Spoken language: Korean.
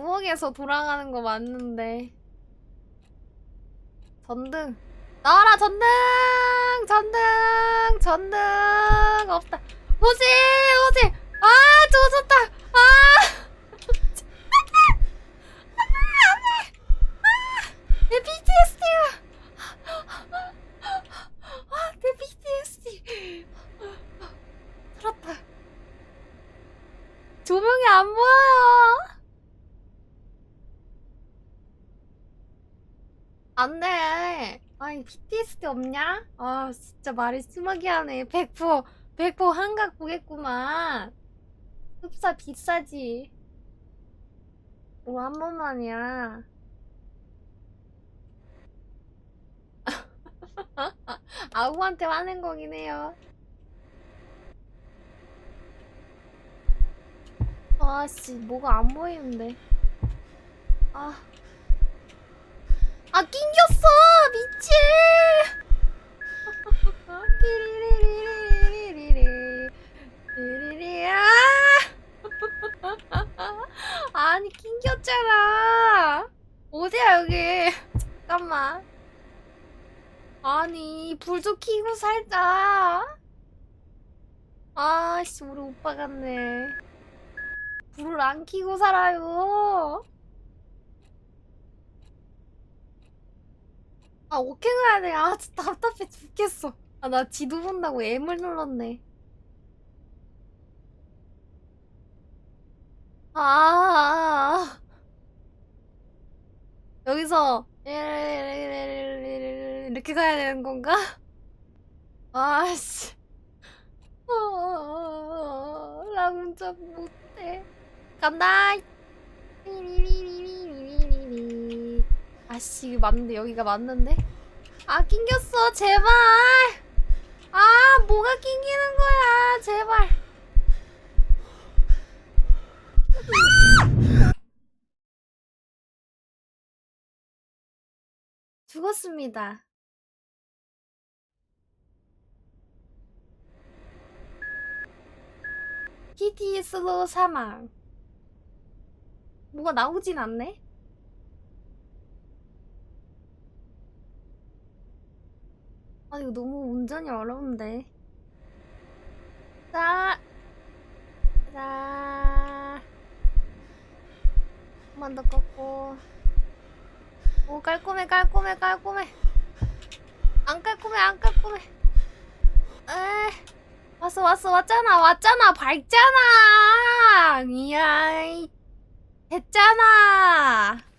부엌에서 돌아가는 거 맞는데. 전등. 나와라, 전등! 전등! 전등! 없다. 오지! 오지! 아, 조졌다! 아! 내 PTSD야! 아, 내 PTSD! 살았다. 조명이 안 보여 안 돼. 아니, PTSD 없냐? 아, 진짜 말이 심하게 하네. 100%, 100% 한각 보겠구만. 흡사 비싸지. 뭐 한 번만이야. 아우한테 화낸 거긴 해요. 아씨, 뭐가 안 보이는데. 아. 아, 낑겼어! 아! 아니, 낑겼잖아. 어디야, 여기. 잠깐만. 아니, 불 좀 켜고 살자. 아씨, 우리 오빠 같네. 불을 안 켜고 살아요. 아, 오케이 가야 돼. 아, 진짜 답답해 죽겠어. 아, 나 지도 본다고 M을 눌렀네. 아, 여기서 이렇게 가야 되는 건가? 아씨. 어, 나 운전 못해. 간다. 아씨, 맞는데 여기가 맞는데? 아, 낑겼어. 제발. 아, 뭐가 낑기는 거야. 제발. 죽었습니다. PTS로 사망. 뭐가 나오진 않네? 아, 이거 너무 운전이 어려운데. 자, 자. 한번 더 꺾고. 오, 깔끔해, 깔끔해, 깔끔해. 안 깔끔해, 안 깔끔해. 에, 왔어, 왔어, 왔잖아, 왔잖아, 밝잖아. 이야, 이, 됐잖아.